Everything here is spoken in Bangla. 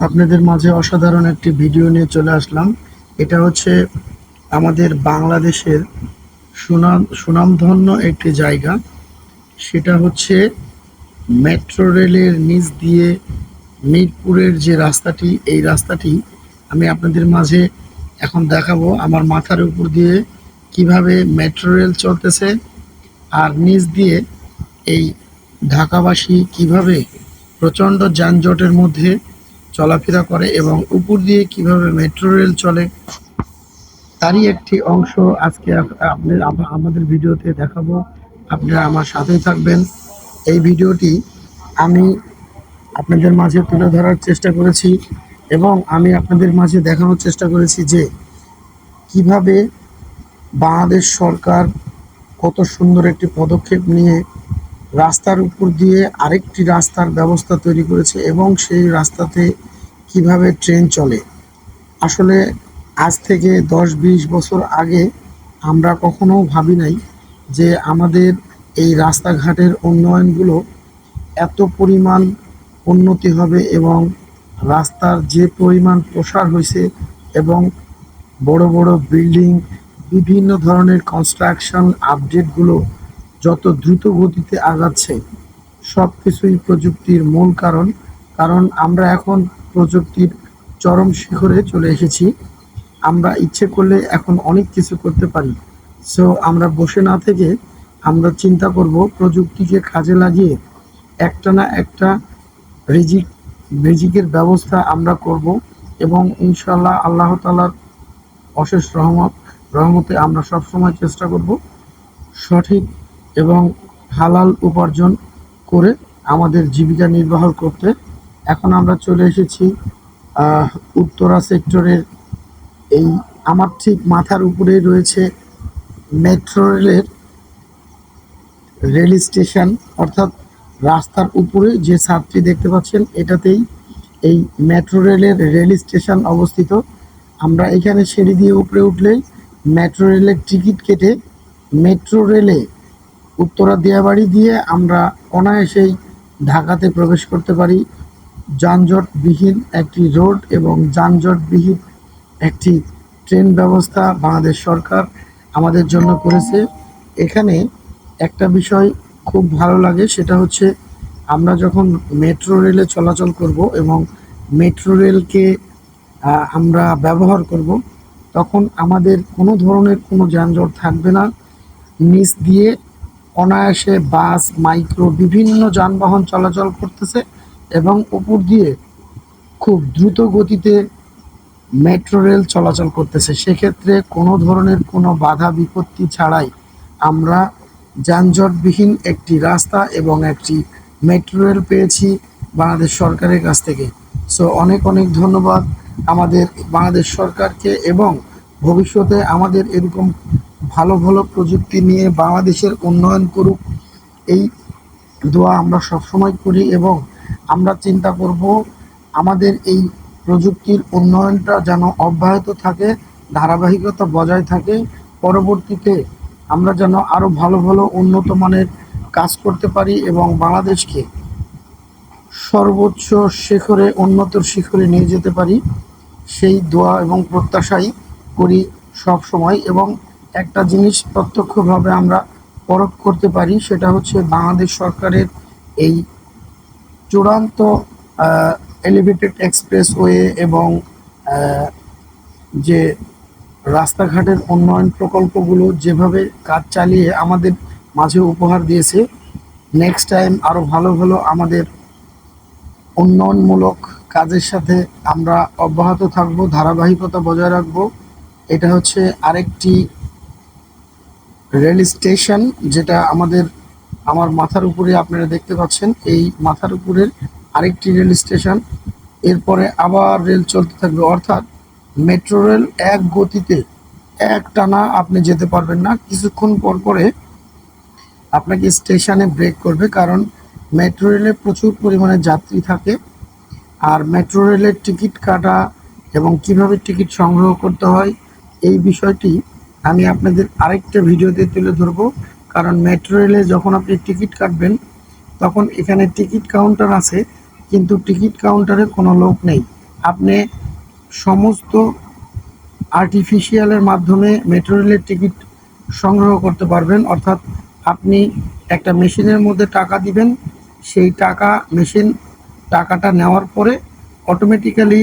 আপনাদের মাঝে অসাধারণ একটি ভিডিও নিয়ে চলে আসলাম। এটা হচ্ছে আমাদের বাংলাদেশের সুনাম সুনামধন্য একটি জায়গা। সেটা হচ্ছে মেট্রো রেলের নিচ দিয়ে মিরপুরের যে রাস্তাটি, এই রাস্তাটি আমি আপনাদের মাঝে এখন দেখাবো। আমার মাথার উপর দিয়ে কীভাবে মেট্রো রেল চলতেছে আর নিচ দিয়ে এই ঢাকাবাসী কীভাবে প্রচণ্ড যানজটের মধ্যে চলাফেরা করে এবং উপর দিয়ে কীভাবে মেট্রো রেল চলে, তারই একটি অংশ আজকে আপ- আপনি আমাদের ভিডিওতে দেখাবো। আপনারা আমার সাথেই থাকবেন। এই ভিডিওটি আমি আপনাদের মাঝে তুলে ধরার চেষ্টা করেছি এবং আমি আপনাদের মাঝে দেখানোর চেষ্টা করেছি যে কীভাবে বাংলাদেশ সরকার কত সুন্দর একটি পদক্ষেপ নিয়ে রাস্তার উপর দিয়ে আরেকটি রাস্তার ব্যবস্থা তৈরি করেছে এবং সেই রাস্তাতে কীভাবে ট্রেন চলে। আসলে আজ থেকে দশ বিশ বছর আগে আমরা কখনো ভাবি নাই যে আমাদের এই রাস্তাঘাটের উন্নয়নগুলো এত পরিমাণ উন্নতি হবে এবং রাস্তার যে পরিমাণ প্রসার হয়েছে এবং বড় বড় বিল্ডিং, বিভিন্ন ধরনের কনস্ট্রাকশন আপডেটগুলো যত দ্রুত গতিতে আগাচ্ছে সব কিছুই প্রযুক্তির মূল কারণ। কারণ আমরা এখন প্রযুক্তির চরম শিখরে চলে এসেছি। আমরা ইচ্ছে করলে এখন অনেক কিছু করতে পারি। সো আমরা বসে না থেকে আমরা চিন্তা করব প্রযুক্তিকে কাজে লাগিয়ে একটা না একটা রিজিক, রিজিকের ব্যবস্থা আমরা করব এবং ইনশাল্লাহ আল্লাহ তালার অশেষ রহমত, রহমতে আমরা সবসময় চেষ্টা করব সঠিক এবং হালাল উপার্জন করে আমাদের জীবিকা নির্বাহ করতে। এখন আমরা চলে এসেছি উত্তরা সেক্টরের এই আমার ঠিক মাথার উপরে রয়েছে মেট্রো রেলের রেল স্টেশন, অর্থাৎ রাস্তার উপরে যে ছাদটি দেখতে পাচ্ছেন, এটাতেই এই মেট্রো রেলের রেল স্টেশন অবস্থিত। আমরা এখানে সিঁড়ি দিয়ে উপরে উঠলেই মেট্রো রেলের টিকিট কেটে মেট্রো রেলে উত্তরা দিয়াবাড়ি দিয়ে আমরা অনায়াসেই ঢাকাতে প্রবেশ করতে পারি। যানজটবিহীন একটি রোড এবং যানজটবিহীন একটি ট্রেন ব্যবস্থা বাংলাদেশ সরকার আমাদের জন্য করেছে। এখানে একটা বিষয় খুব ভালো লাগে, সেটা হচ্ছে আমরা যখন মেট্রো রেলে চলাচল করব এবং মেট্রো রেলকে আমরা ব্যবহার করব, তখন আমাদের কোনো ধরনের কোনো যানজট থাকবে না। নিচ দিয়ে অনায়াসে বাস, মাইক্রো, বিভিন্ন যানবাহন চলাচল করতেছে এবং উপর দিয়ে খুব দ্রুত গতিতে মেট্রো রেল চলাচল করতেছে। সেক্ষেত্রে কোনো ধরনের কোনো বাধা বিপত্তি ছাড়াই আমরা যানজটবিহীন একটি রাস্তা এবং একটি মেট্রো রেল পেয়েছি বাংলাদেশ সরকারের কাছ থেকে। সো অনেক অনেক ধন্যবাদ আমাদের বাংলাদেশ সরকারকে এবং ভবিষ্যতে আমাদের এরকম ভালো ভালো প্রযুক্তি নিয়ে বাংলাদেশের উন্নয়ন করুক, এই দোয়া আমরা সবসময় করি এবং আমরা চিন্তা করব আমাদের এই প্রযুক্তির উন্নয়নটা যেন অব্যাহত থাকে, ধারাবাহিকতা বজায় থাকে। পরবর্তীতে আমরা যেন আরও ভালো ভালো উন্নত মানের কাজ করতে পারি এবং বাংলাদেশকে সর্বোচ্চ শিখরে উন্নতর শিখরে নিয়ে যেতে পারি। সেই দোয়া এবং প্রত্যাশাই করি সব সময় এবং একটা জিনিস প্রত্যক্ষভাবে আমরা পরখ করতে পারি, সেটা হচ্ছে বাংলাদেশ সরকারের এই চূড়ান্ত এলিভেটেড এক্সপ্রেসওয়ে এবং যে রাস্তাঘাটের উন্নয়ন প্রকল্পগুলো যেভাবে কাজ চালিয়ে আমাদের মাঝে উপহার দিয়েছে নেক্সট টাইম আরও ভালো ভালো আমাদের উন্নয়নমূলক কাজের সাথে আমরা অব্যাহত থাকব, ধারাবাহিকতা বজায় রাখব। এটা হচ্ছে আরেকটি রেল স্টেশন যেটা আমাদের, আমার মাথার উপরে আপনারা দেখতে পাচ্ছেন, এই মাথার উপরের আরেকটি রেল স্টেশন। এরপরে আবার রেল চলতে থাকবে, অর্থাৎ মেট্রো রেল এক গতিতে এক টানা আপনি যেতে পারবেন না। কিছুক্ষণ পর পরে আপনাকে স্টেশনে ব্রেক করবে, কারণ মেট্রো রেলে প্রচুর পরিমাণে যাত্রী থাকে। আর মেট্রো রেলের টিকিট কাটা এবং কীভাবে টিকিট সংগ্রহ করতে হয়, এই বিষয়টি আমি আপনাদের আরেকটা ভিডিওতে তুলে ধরবো। কারণ মেট্রো রেলে যখন আপনি টিকিট কাটবেন, তখন এখানে টিকিট কাউন্টার আছে, কিন্তু টিকিট কাউন্টারে কোনো লোক নেই। আপনি সমস্ত আর্টিফিশিয়ালের মাধ্যমে মেট্রো রেলের টিকিট সংগ্রহ করতে পারবেন। অর্থাৎ আপনি একটা মেশিনের মধ্যে টাকা দিবেন, সেই টাকা মেশিন টাকাটা নেওয়ার পরে অটোমেটিক্যালি